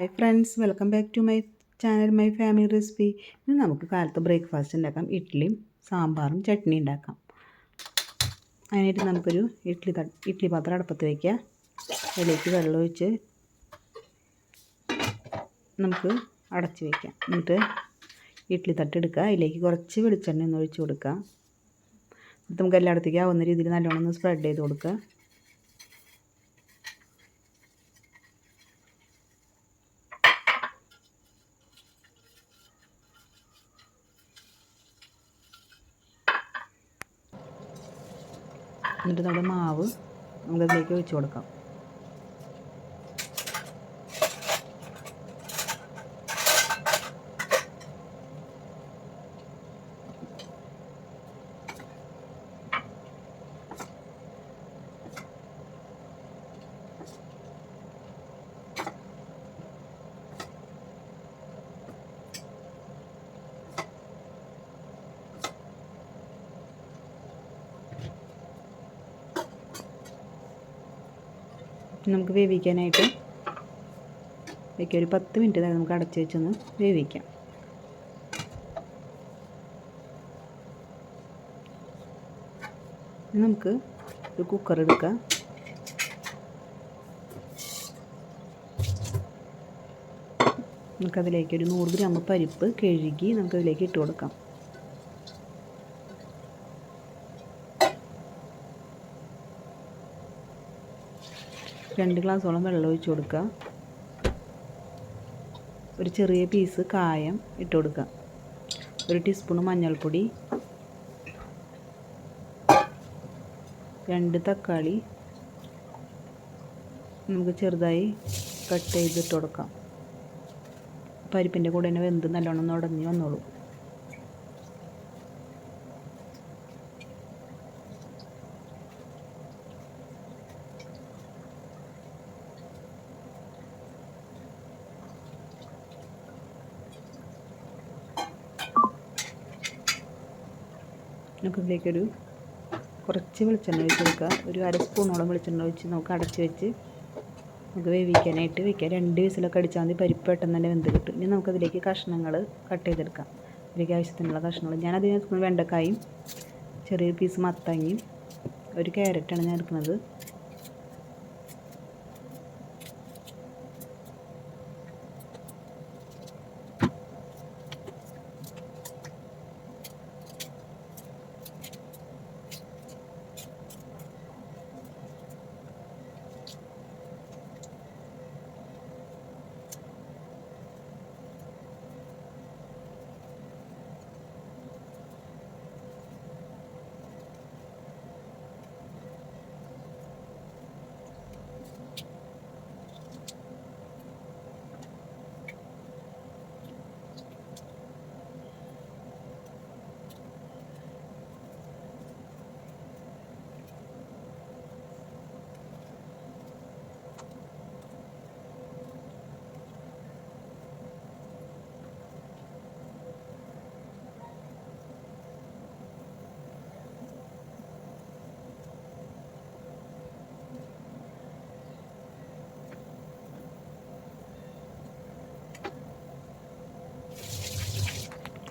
Hi friends welcome back to my channel my family recipe ഇന്ന് നമുക്ക് കാലത്ത് breakfast ഉണ്ടാക്കാം. ഇഡ്ഡലിയും സാമ്പാറും ചട്നി ഉണ്ടാക്കാം. അതിനായിട്ട് നമുക്കൊരു ഇഡ്ഡലി ഇഡ്ഡലി പാത്രം അടുപ്പത്ത് വയ്ക്കുക അതിലേക്ക് വെള്ളം ഒഴിച്ച് നമുക്ക് അടച്ച് വയ്ക്കാം എന്നിട്ട് ഇഡ്ഡലി തട്ടെടുക്കുക. അതിലേക്ക് കുറച്ച് വെളിച്ചെണ്ണ ഒന്ന് ഒഴിച്ച് കൊടുക്കുക. നമുക്ക് എല്ലായിടത്തേക്കും ആവുന്ന രീതിയിൽ നല്ലോണം ഒന്ന് സ്പ്രെഡ് ചെയ്ത് കൊടുക്കുക. എന്നിട്ട് നമ്മുടെ മാവ് നമുക്കതിലേക്ക് വെച്ച് കൊടുക്കാം. നമുക്ക് വേവിക്കാനായിട്ട് വയ്ക്കുക ഒരു പത്ത് മിനിറ്റ് നേരം നമുക്ക് അടച്ച് വെച്ചൊന്ന് വേവിക്കാം. നമുക്ക് ഒരു കുക്കർ എടുക്കാം. നമുക്കതിലേക്ക് ഒരു നൂറ് ഗ്രാം പരിപ്പ് കഴുകി നമുക്കതിലേക്ക് ഇട്ട് കൊടുക്കാം. രണ്ട് ഗ്ലാസ്സോളം വെള്ളം ഒഴിച്ച് കൊടുക്കുക. ഒരു ചെറിയ പീസ് കായം ഇട്ട് കൊടുക്കുക. ഒരു ടീസ്പൂൺ മഞ്ഞൾപ്പൊടി. രണ്ട് തക്കാളി. നമുക്ക് ചെറുതായി കട്ട് ചെയ്തിട്ട് കൊടുക്കാം. പരിപ്പിന്റെ കൂടെ തന്നെ വെന്ത് നല്ലോണം ഉടഞ്ഞ് വന്നോളൂ. നമുക്ക് ഇതിലേക്കൊരു കുറച്ച് വെളിച്ചെണ്ണ ഒഴിച്ച് കൊടുക്കുക. ഒരു അര സ്പൂണോളം വെളിച്ചെണ്ണ ഒഴിച്ച് നമുക്ക് അടച്ച് വെച്ച് നമുക്ക് വേവിക്കാനായിട്ട് വയ്ക്കുക രണ്ട് വിസിലൊക്കെ അടിച്ചാൽ മതി. പരിപ്പ് പെട്ടെന്ന് തന്നെ വെന്ത് കിട്ടും. ഇനി നമുക്കതിലേക്ക് കഷ്ണങ്ങൾ കട്ട് ചെയ്തെടുക്കാം. അതിലേക്ക് ആവശ്യത്തിനുള്ള കഷ്ണങ്ങൾ. ഞാൻ അതിന് വെണ്ടക്കായും ചെറിയൊരു പീസ് മത്തങ്ങയും ഒരു ക്യാരറ്റാണ് ഞാൻ എടുക്കുന്നത്.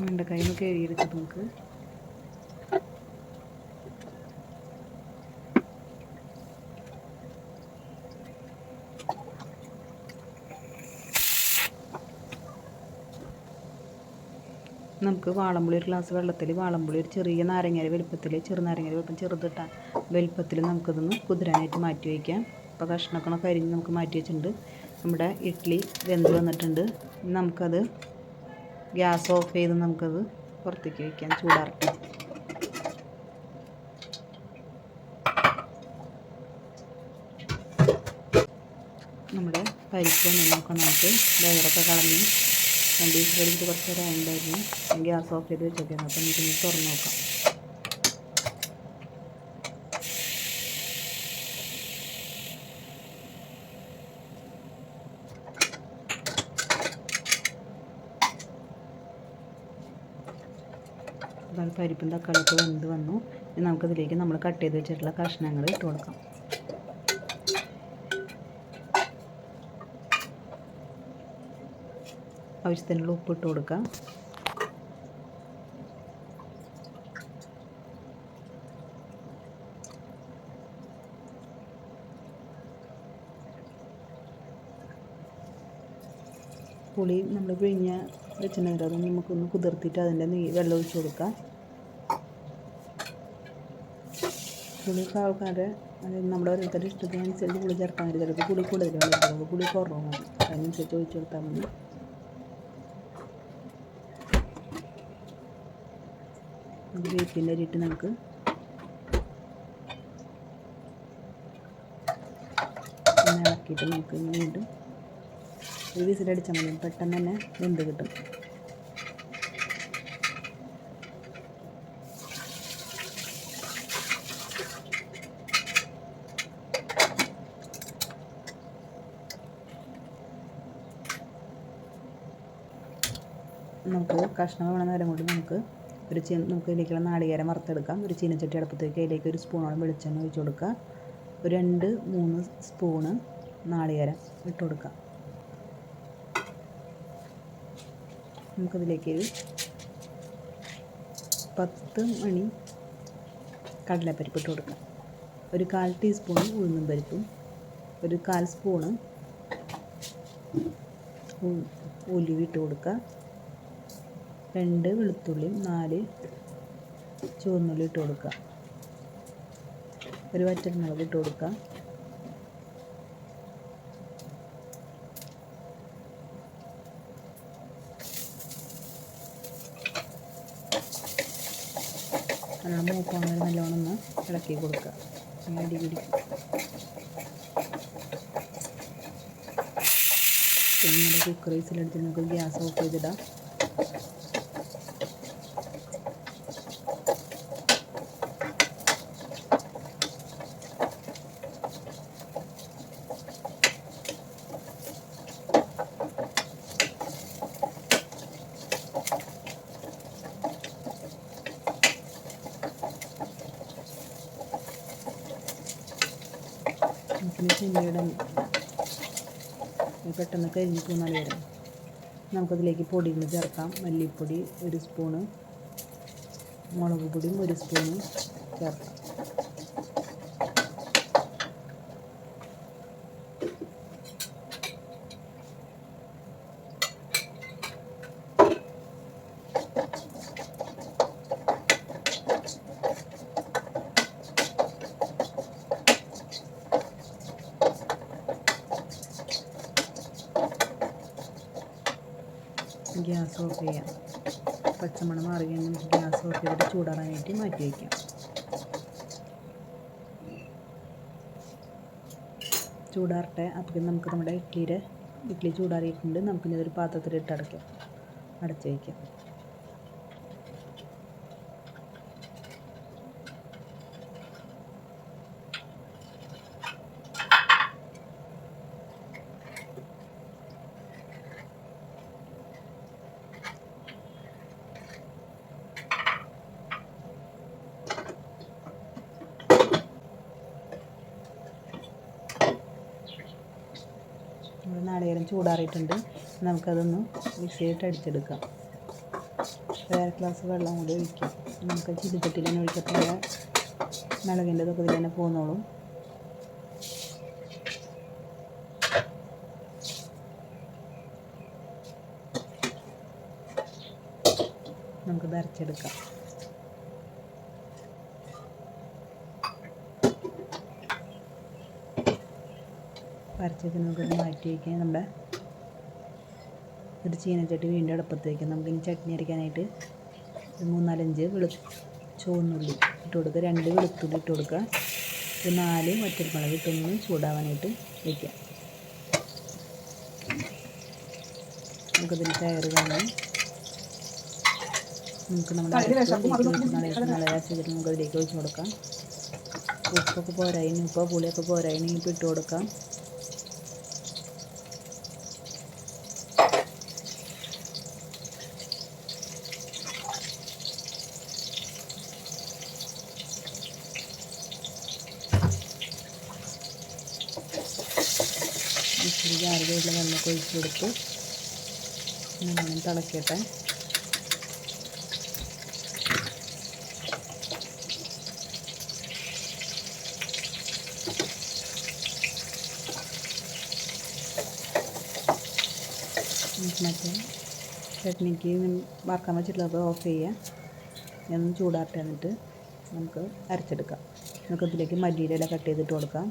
വേണ്ട കയ്യിൽ നിന്ന് കഴുകിയെടുത്ത് നമുക്ക് നമുക്ക് വാളമ്പുളി ഒരു ഗ്ലാസ് വെള്ളത്തിൽ വാളമ്പുളി ഒരു ചെറിയ നാരങ്ങയുടെ വലുപ്പത്തിൽ ചെറുനാരങ്ങര വലുപ്പം ചെറുതിട്ട വലുപ്പത്തിൽ നമുക്കിതൊന്ന് കുതിരാനായിട്ട് മാറ്റി വയ്ക്കാം. അപ്പോൾ കഷ്ണക്കണ കരിഞ്ഞ് നമുക്ക് മാറ്റി വെച്ചിട്ടുണ്ട്. നമ്മുടെ ഇഡ്ഡലി വെന്ത് വന്നിട്ടുണ്ട്. നമുക്കത് ഗ്യാസ് ഓഫ് ചെയ്ത് നമുക്കത് പുറത്തേക്ക് വയ്ക്കാം ചൂടാറട്ടെ. നമ്മുടെ പരിപ്പ് നമുക്ക് നമുക്ക്. ലെയറൊക്കെ കളഞ്ഞ് രണ്ട് ദിവസം കഴിഞ്ഞിട്ട് കുറച്ച് ഉണ്ടായിരുന്നു ഗ്യാസ് ഓഫ് ചെയ്ത് വെച്ചേക്കാം. അപ്പം നമുക്ക് തുറന്ന് നോക്കാം. പരിപ്പും തക്കാളിയൊക്കെ വെന്ത് വന്നു. ഇനി നമുക്കതിലേക്ക് നമ്മൾ കട്ട് ചെയ്ത് വെച്ചിട്ടുള്ള കഷ്ണങ്ങൾ ഇട്ട് കൊടുക്കാം. ആവശ്യത്തിനുള്ള ഉപ്പ് ഇട്ട് കൊടുക്കാം. പുളി നമ്മൾ പിഴിഞ്ഞ വെച്ചിട്ടുണ്ടെങ്കിൽ അത് നമുക്കൊന്ന് കുതിർത്തിട്ട് അതിന്റെ നീ വെള്ളം ഒഴിച്ച് കൊടുക്കാം. പുളി ആൾക്കാരെ അതായത് നമ്മുടെ ഓരോരുത്തരുടെ ഇഷ്ടത്തിനനുസരിച്ച് പുളി ചേർക്കാൻ മതി ചിലപ്പോൾ പുളി കൂടുതലാണ് ചിലപ്പോൾ പുളി കുറവാണ്. അതിനനുസരിച്ച് ഒഴിച്ച് കൊടുത്താൽ മതി. വേപ്പിന്റെ അരിയിട്ട് നമുക്ക് ഇളക്കിയിട്ട് നമുക്ക് വീണ്ടും ഒരു വിസിലടിച്ചാൽ മതി. പെട്ടെന്ന് തന്നെ വെന്ത് കിട്ടും നമുക്ക് കഷ്ണം വേണം നേരം കൊണ്ട് നമുക്ക് ഒരു ചീ നമുക്ക് ഇതിലേക്കുള്ള നാളികേരം വറുത്തെടുക്കാം. ഒരു ചീനച്ചട്ടി അടുപ്പത്തേക്ക് അതിലേക്ക് ഒരു സ്പൂണോളം വെളിച്ചെണ്ണ ഒഴിച്ചു കൊടുക്കുക. ഒരു രണ്ട് മൂന്ന് സ്പൂണ് നാളികേരം ഇട്ട് കൊടുക്കാം നമുക്കതിലേക്ക് ഒരു പത്ത് മണി കടലപ്പരിപ്പ് ഇട്ട് കൊടുക്കാം. ഒരു കാൽ ടീസ്പൂൺ ഉഴുന്നും പരിപ്പും ഒരു കാൽ സ്പൂണ് ഉലുവ ഇട്ട് കൊടുക്കുക. രണ്ട് വെളുത്തുള്ളി നാല് ചുവന്നുള്ളി ഇട്ട് കൊടുക്കുക. ഒരു വറ്റൽമുളക് ഇട്ട് കൊടുക്കുക. നല്ലോണം മൂക്കാണെങ്കിൽ നല്ലോണം ഒന്ന് ഇളക്കി കൊടുക്കുക. അടി പിടിക്കും പിന്നെ നമ്മുടെ കുക്കർ വിസിലെടുത്ത് നമുക്ക് ഗ്യാസ് ഓഫ് ചെയ്തിടാം. പെട്ടെന്ന് കരിഞ്ഞ് പോകുന്നാൽ വരും നമുക്കതിലേക്ക് പൊടികൾ ചേർക്കാം. മല്ലിപ്പൊടി ഒരു സ്പൂണ് മുളക് പൊടിയും ഒരു സ്പൂണ് ചേർക്കാം. ഗ്യാസ് ഓഫ് ചെയ്യാം. പച്ചമണം മാറി കഴിഞ്ഞാൽ നമുക്ക് ഗ്യാസ് ഓഫ് ചെയ്തിട്ട് ചൂടാറാനായിട്ട് മാറ്റി വയ്ക്കാം. ചൂടാറട്ടെ. അപ്പം നമുക്ക് നമ്മുടെ ഇഡ്ഡലിയുടെ ഇഡ്ഡലി ചൂടാറിയിട്ടുണ്ട്. നമുക്കിനി ഇതൊരു പാത്രത്തിലിട്ട് അടയ്ക്കാം. അടച്ച് വയ്ക്കാം. നമ്മുടെ നാളികേരം ചൂടാറിയിട്ടുണ്ട്. നമുക്കതൊന്ന് മിക്സിയിട്ട് അടിച്ചെടുക്കാം. വേറെ ഗ്ലാസ് വെള്ളം കൂടി ഒഴിക്കാം. നമുക്ക് ചില്ലിച്ചട്ടിയിൽ തന്നെ ഒഴിക്കത്തില്ല മിളകിന്റെ ഇതൊക്കെ ഇതിൽ തന്നെ പോന്നോളും. നമുക്കിത് അരച്ചെടുക്കാം. അരച്ചൊക്കെ നമുക്കത് മാറ്റി വയ്ക്കാം. നമ്മുടെ ഒരു ചീനച്ചട്ടി വീണ്ടും അടുപ്പത്ത് വയ്ക്കാം. നമുക്കിനി ചട്നി അരയ്ക്കാനായിട്ട് ഒരു മൂന്നാലഞ്ച് വെളു ചുവന്നുള്ളി ഇട്ട് കൊടുക്കുക. രണ്ട് വെളുത്തുള്ളി ഇട്ട് കൊടുക്കുക. ഒരു നാല് വറ്റൽമുളക് ഇട്ടൊന്ന് ചൂടാവാനായിട്ട് വയ്ക്കാം. നമുക്കതിൽ കയറ് കാണാം. നമുക്ക് നമ്മുടെ നല്ല ചെയ്തിട്ട് നമുക്ക് അതിലേക്ക് ഒഴിച്ചു കൊടുക്കാം. ഉപ്പൊക്കെ പോരായിന് ഉപ്പ് പുളിയൊക്കെ പോരായിന് ഇപ്പം ഇട്ട് കൊടുക്കാം. ഇച്ചിരി ആറുകയുള്ള വെള്ളമൊക്കെ ഒഴിച്ച് കൊടുത്ത് തിളക്കട്ടെ. മറ്റേ ചട്നിക്ക് വറക്കാൻ വെച്ചിട്ടുള്ളത് ഓഫ് ചെയ്യുക ഒന്ന് ചൂടാറട്ടെ എന്നിട്ട് നമുക്ക് അരച്ചെടുക്കാം. നമുക്ക് ഇതിലേക്ക് മല്ലിയിലെല്ലാം കട്ട് ചെയ്തിട്ട് കൊടുക്കാം.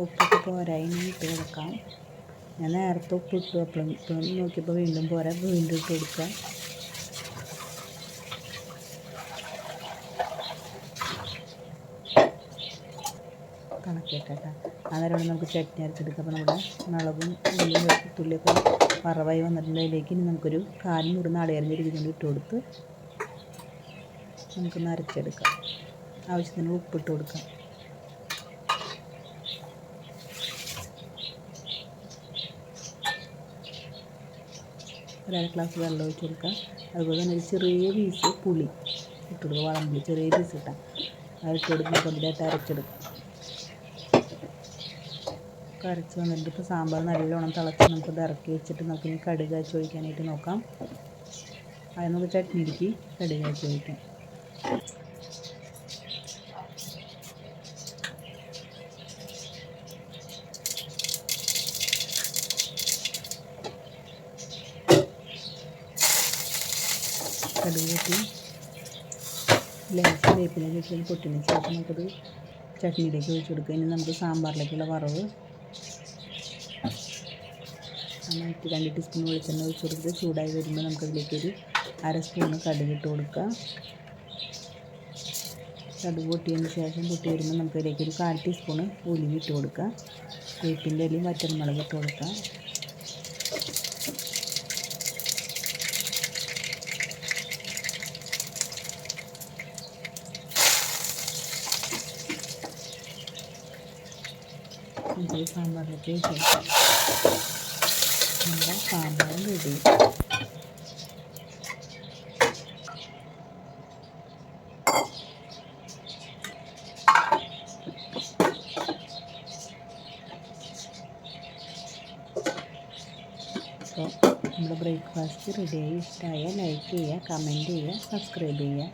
ഉപ്പൊക്കെ പോരായി ഇട്ട് കൊടുക്കാം. ഞാൻ നേരത്തെ ഉപ്പ് ഇട്ടു ഇപ്പം നോക്കിയപ്പോൾ വീണ്ടും പോരാ വീണ്ടും ഇട്ട് കൊടുക്കാം. കണക്കിട്ടാ അന്നേരമാണ് നമുക്ക് ചട്നി അരച്ചെടുക്കാം. അപ്പോൾ നമ്മുടെ മുളകും ഉള്ളിയും വെളുത്തുള്ളിയൊക്കെ വറവായി വന്നിട്ടുണ്ട്. അതിലേക്ക് ഇനി നമുക്കൊരു കാൽ മുറിന്ന് അടയറിഞ്ഞിരിക്കുന്നത് ഇട്ട് കൊടുത്ത് നമുക്കൊന്ന് അരച്ചെടുക്കാം. ആവശ്യത്തിന് ഉപ്പിട്ട് കൊടുക്കാം. ഒരര ഗ്ലാസ് വെള്ളം ഒഴിച്ച് കൊടുക്കുക അതുപോലെ തന്നെ ഒരു ചെറിയ പീസ് പുളി ഇട്ട് കൊടുക്കുക വളമ്പുളി ചെറിയ പീസ് ഇട്ടാൽ അത് ഇട്ട് കൊടുക്കുമ്പോൾ കൊണ്ടിട്ട് അരച്ചെടുക്കുക കരച്ച് വന്നിട്ട് ഇപ്പോൾ സാമ്പാർ നല്ലോണം തിളച്ച് നമുക്കത് ഇറക്കി വെച്ചിട്ട് നമുക്ക് ഇനി കടുക് അരച്ച് ഒഴിക്കാനായിട്ട് നോക്കാം. അത് നമുക്ക് ചട്നിയിലേക്ക് കടുക് അരച്ച് ഒഴിക്കാം കടുക് കൂട്ടി ലേശം വേപ്പില ചുറ്റും പൊട്ടിന് ശേഷം നമുക്കത് ചട്നിയിലേക്ക് ഒഴിച്ചു കൊടുക്കുക. ഇനി നമുക്ക് സാമ്പാറിലേക്കുള്ള വറവ് നന്നായിട്ട് രണ്ട് ടീസ്പൂൺ വെളിച്ചെണ്ണ ഒഴിച്ച് കൊടുത്ത് ചൂടായി വരുമ്പോൾ നമുക്കതിലേക്കൊരു അര സ്പൂണ് കടുക് ഇട്ട് കൊടുക്കുക. കടുക് പൊട്ടിയതിന് ശേഷം പൊട്ടി വരുമ്പോൾ നമുക്കതിലേക്കൊരു കാൽ ടീസ്പൂണ് ഉലുവി ഇട്ട് കൊടുക്കുക. വേപ്പിന്റെ ഇലയും വറ്റൽമുളക് ഇട്ട് കൊടുക്കുക. നമുക്ക് സാമ്പാറിലേക്ക് ചേർക്കാം നമ്മുടെ സാമ്പാറും റെഡി അപ്പോൾ നമ്മുടെ ബ്രേക്ക്ഫാസ്റ്റ് റെഡിയായി ഇഷ്ടമായ ലൈക്ക് ചെയ്യുക കമന്റ് ചെയ്യുക സബ്സ്ക്രൈബ് ചെയ്യുക